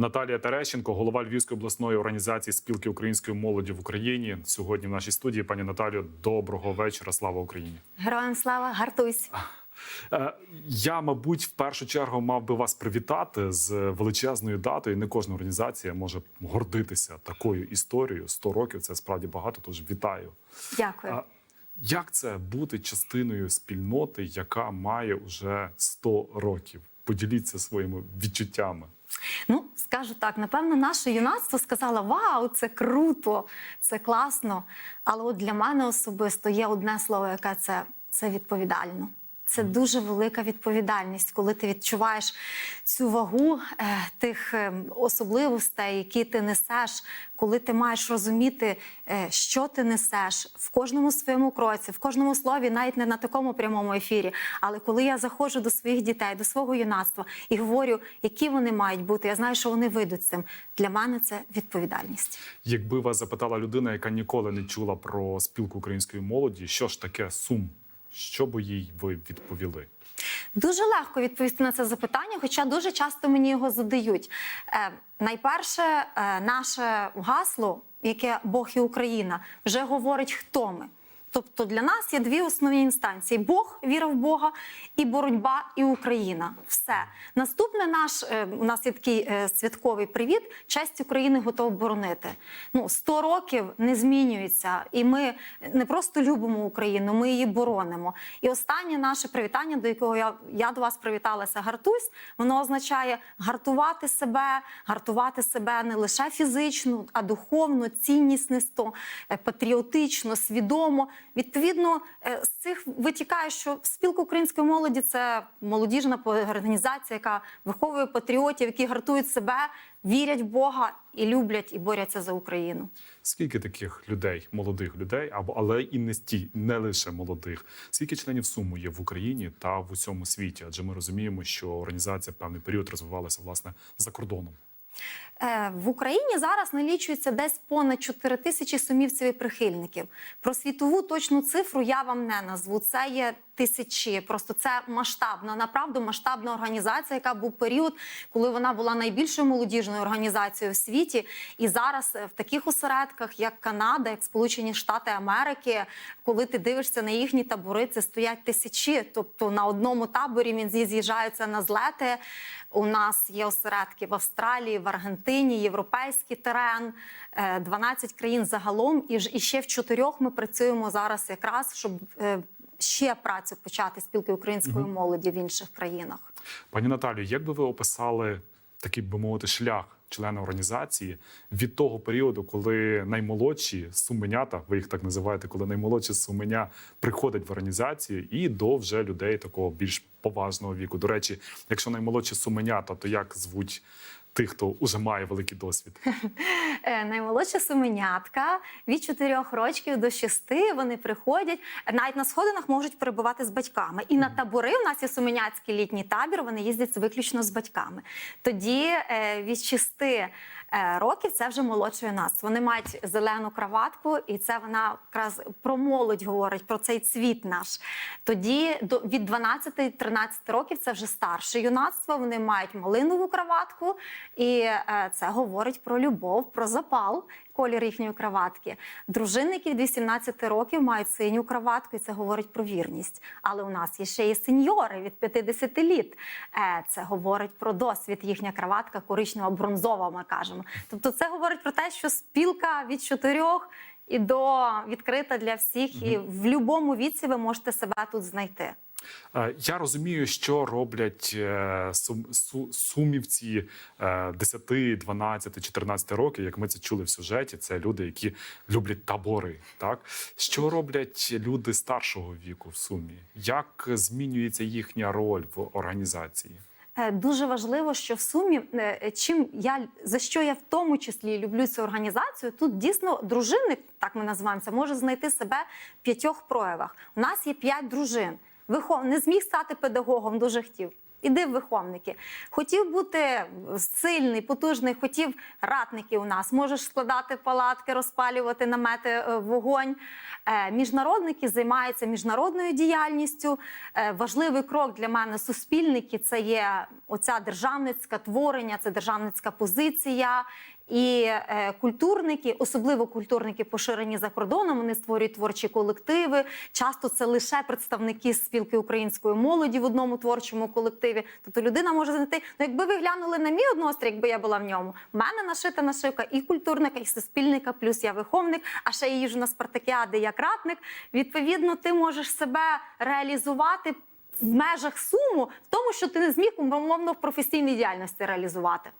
Наталія Терещенко, голова Львівської обласної організації спілки української молоді в Україні. Сьогодні в нашій студії. Пані Наталію, доброго вечора. Слава Україні! Героям слава, гартуйсь. Е, Я, мабуть, в першу чергу мав би вас привітати з величезною датою. Не кожна організація може гордитися такою історією. 100 років це справді багато. Тож вітаю. Дякую. Як це бути частиною спільноти, яка має вже 100 років? Поділіться своїми відчуттями. Ну, скажу так, напевно, наше юнацтво сказало: Вау, це круто, це класно. Але от для мене особисто є одне слово, яке це, це відповідально. Це дуже велика відповідальність, коли ти відчуваєш цю вагу е, тих е, особливостей, які ти несеш, коли ти маєш розуміти, е, що ти несеш в кожному своєму кроці, в кожному слові, навіть не на такому прямому ефірі. Але коли я заходжу до своїх дітей, до свого юнацтва і говорю, які вони мають бути, я знаю, що вони вийдуть з цим. Для мене це відповідальність. Якби вас запитала людина, яка ніколи не чула про спілку української молоді, що ж таке сум? Що би їй ви відповіли? Дуже легко відповісти на це запитання, хоча дуже часто мені його задають. Е, найперше, е, наше гасло, яке Бог і Україна, вже говорить, хто ми. Тобто для нас є дві основні інстанції: Бог, віра в Бога, і боротьба, і Україна. Все наступне наш е, у нас є такий е, святковий привіт. Честь України готова боронити. Ну 100 років не змінюється, і ми не просто любимо Україну, ми її боронимо. І останнє наше привітання, до якого я, я до вас привіталася, гартусь. Воно означає гартувати себе, гартувати себе не лише фізично, а духовно, ціннісно, е, патріотично, свідомо. Відповідно, е, з цих витікає, що спілка української молоді це молодіжна організація, яка виховує патріотів, які гартують себе, вірять в Бога і люблять і борються за Україну. Скільки таких людей, молодих людей, або але і не сті, не лише молодих, скільки членів суму є в Україні та в усьому світі? Адже ми розуміємо, що організація певний період розвивалася власне за кордоном. Е, В Україні зараз налічується десь понад 4 тисячі сумівців і прихильників. Про світову точну цифру я вам не назву. Це є тисячі. Просто це масштабна, направду масштабна організація, яка був період, коли вона була найбільшою молодіжною організацією в світі. І зараз е, в таких осередках, як Канада, як Сполучені Штати Америки, коли ти дивишся на їхні табори, це стоять тисячі. Тобто на одному таборі він з'їжджаються на злети. У нас є осередки в Австралії, в Аргентині, європейський терен, е, 12 країн загалом. І ж ще в чотирьох ми працюємо зараз, якраз щоб е, ще працю почати спілки української молоді в інших країнах. Пані Наталію, як би ви описали такий би мовити шлях члена організації від того періоду, коли наймолодші суменята, ви їх так називаєте, коли наймолодші суменя приходять в організацію, і до вже людей такого більш поважного віку. До речі, якщо наймолодші суменята, то як звуть тих, хто уже має великий досвід? Е, Наймолодша суменятка від 4 років до 6 вони приходять. Навіть на сходинах можуть перебувати з батьками. І на табори у нас є суменяцький літній табір. Вони їздять виключно з батьками. Тоді е, від 6 е, років це вже молодше юнацтво. Вони мають зелену краватку, і це вона якраз про молодь говорить, про цей цвіт наш. Тоді від 12-13 років це вже старше юнацтво. Вони мають малинову краватку, і е, це говорить про любов, про запал. Колір їхньої краватки. Дружинники від 18 років мають синю краватку, і це говорить про вірність. Але у нас є ще і сеньори від 50 літ. Е, Це говорить про досвід. Їхня краватка коричнева, бронзова. Ми кажемо. Тобто, це говорить про те, що спілка від чотирьох і до відкрита для всіх, і в будь-якому віці ви можете себе тут знайти. Е, Я розумію, що роблять е, сум, су- сумівці е, 10, 12, 14 років, як ми це чули в сюжеті. Це люди, які люблять табори. Так що роблять люди старшого віку в сумі? Як змінюється їхня роль в організації? Е, Дуже важливо, що в сумі чим я за що я в тому числі люблю цю організацію. Тут дійсно дружинник, так ми називаємо це, може знайти себе в п'ятьох проявах. У нас є п'ять дружин. Вихов не зміг стати педагогом, дуже хотів. Іди в виховники. Хотів бути сильний, потужний, хотів ратники у нас. Можеш складати палатки, розпалювати намети, е, вогонь. Е, Міжнародники займаються міжнародною діяльністю. Е, Важливий крок для мене суспільники це є оця державницька творення, це державницька позиція. І е, культурники, особливо культурники, поширені за кордоном, вони створюють творчі колективи. Часто це лише представники спілки української молоді в одному творчому колективі. Тобто людина може знайти. Ну, якби ви глянули на мій однострій, якби я була в ньому, в мене нашита нашивка і культурника, і суспільника, плюс я виховник, а ще я їжу на спартакіади як ратник. Відповідно, ти можеш себе реалізувати. В межах суму, в тому, що ти не зміг умовно в професійній діяльності реалізувати.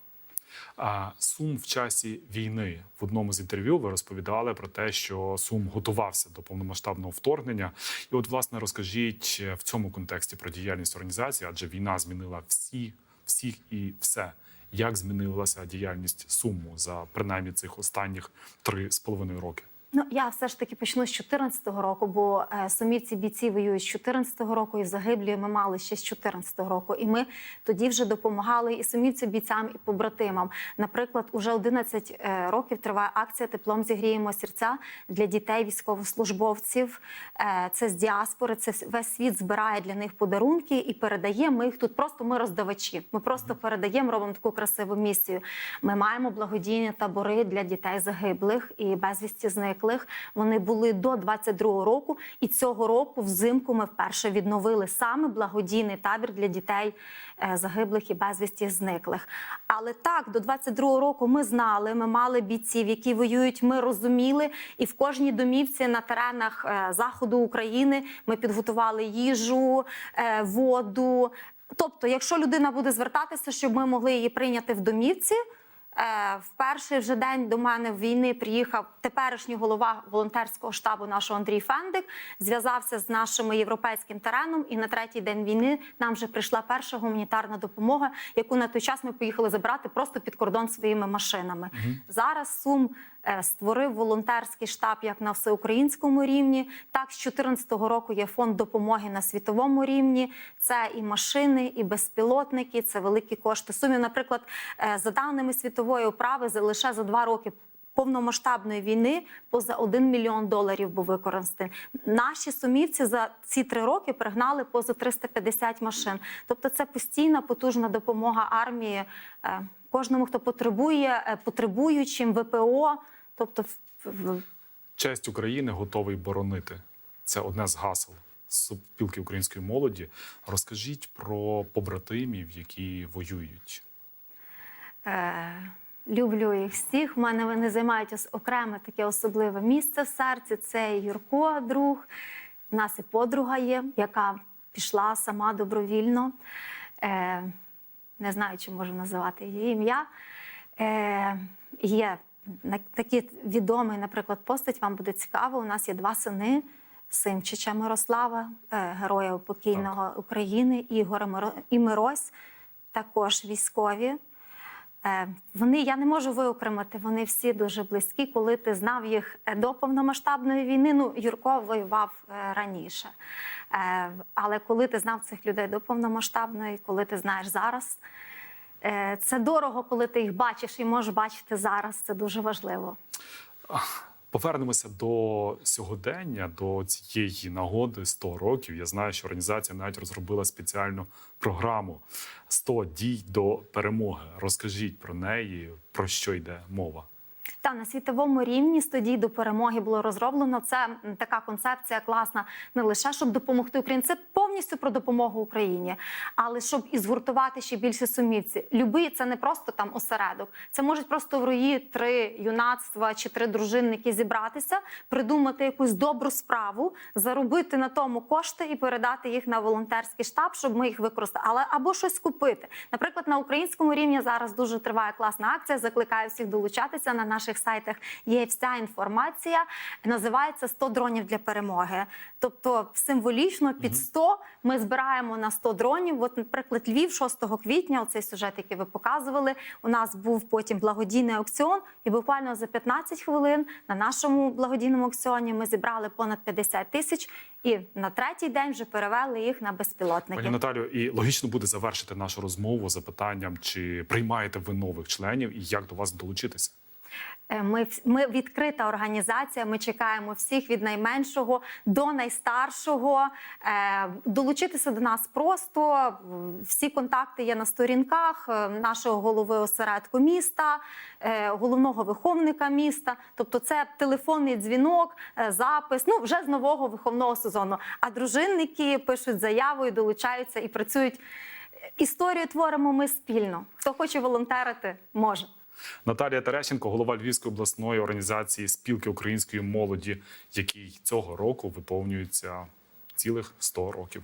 Сум в часі війни в одному з інтерв'ю ви розповідали про те, що Сум готувався до повномасштабного вторгнення. І, от, власне, розкажіть е, в цьому контексті про діяльність організації, адже війна змінила всі, всіх і все. Як змінилася діяльність Суму за принаймні цих останніх три з половиною роки? Ну, я все ж таки почну з 14-го року, бо е, сумівці бійці воюють з 14-го року, і загиблі ми мали ще з 14-го року. І ми тоді вже допомагали і сумівцям бійцям, і побратимам. Наприклад, уже 11 е, років триває акція Теплом зігріємо серця для дітей військовослужбовців. Е, Це з діаспори, це весь світ збирає для них подарунки і передає. Ми їх тут просто ми роздавачі. Ми просто передаємо, робимо таку красиву місію. Ми маємо благодійні табори для дітей загиблих і безвісті зниклих. Вони були до 22-го року, і цього року взимку ми вперше відновили саме благодійний табір для дітей е, загиблих і безвісті зниклих. Але так, до 22-го року ми знали, ми мали бійців, які воюють. Ми розуміли, і в кожній домівці на теренах е, заходу України ми підготували їжу, е, воду. Тобто, якщо людина буде звертатися, щоб ми могли її прийняти в домівці. Е, В перший вже день до мене в війни приїхав теперішній голова волонтерського штабу нашого Андрій Фендик, зв'язався з нашим європейським тереном. І на третій день війни нам вже прийшла перша гуманітарна допомога, яку на той час ми поїхали забрати просто під кордон своїми машинами. Зараз Сум е, створив волонтерський штаб як на всеукраїнському рівні. Так, з 2014 року є фонд допомоги на світовому рівні. Це і машини, і безпілотники, це великі кошти. Сумів, наприклад, е, за даними світової управи, лише за два роки. Повномасштабної війни поза 1 мільйон доларів був використаний. Наші сумівці за ці три роки пригнали поза 350 машин. Тобто, це постійна потужна допомога армії е, кожному, хто потребує, е, потребуючим ВПО. Тобто, Честь України готовий боронити. Це одне з гасел спілки української молоді. Розкажіть про побратимів, які воюють. Е, люблю їх всіх. У мене вони займають окреме таке особливе місце в серці. Це Юрко, друг. У нас і подруга є, яка пішла сама добровільно. Е, не знаю, чи можу називати її ім'я. Е, є такий відомий, наприклад, постать, вам буде цікаво. У нас є два сини. Син Чича Мирослава, героя покійного України, Ігора і Мирось, також військові. Е, Вони я не можу виокремити. Вони всі дуже близькі. Коли ти знав їх е, до повномасштабної війни, ну Юрко воював е, раніше. Але коли ти знав цих людей до повномасштабної, коли ти знаєш зараз, це дорого, коли ти їх бачиш і можеш бачити зараз. Це дуже важливо. Повернемося до сьогодення, до цієї нагоди 100 років. Я знаю, що організація навіть розробила спеціальну програму «100 дій до перемоги. Розкажіть про неї, про що йде мова. Та на світовому рівні студії до перемоги було розроблено. Це така концепція класна не лише щоб допомогти Україні, це повністю про допомогу Україні, але щоб і згуртувати ще більше сумівці. Люби це не просто там осередок. Це можуть просто в рої три юнацтва чи три дружинники зібратися, придумати якусь добру справу, заробити на тому кошти і передати їх на волонтерський штаб, щоб ми їх використали, але або щось купити. Наприклад, на українському рівні зараз дуже триває класна акція. Закликаю всіх долучатися на наших наших сайтах є вся інформація. Називається «100 дронів для перемоги. Тобто символічно під 100 ми збираємо на 100 дронів. От, наприклад, Львів 6 квітня, оцей сюжет, який ви показували, у нас був потім благодійний аукціон, і буквально за 15 хвилин на нашому благодійному аукціоні ми зібрали понад 50 тисяч, і на третій день вже перевели їх на безпілотники. Пані Наталю, і логічно буде завершити нашу розмову запитанням, чи приймаєте ви нових членів і як до вас долучитися? Е, Ми, ми відкрита організація. Ми чекаємо всіх від найменшого до найстаршого. Е, Долучитися до нас просто всі контакти є на сторінках е, нашого голови осередку міста, головного виховника міста. Тобто, це телефонний дзвінок, запис. Ну вже з нового виховного сезону. А дружинники пишуть заяву і долучаються і працюють. Історію творимо ми спільно. Хто хоче волонтерити, може. Наталія Терещенко, голова Львівської обласної організації спілки української молоді, якій цього року виповнюється цілих 100 років.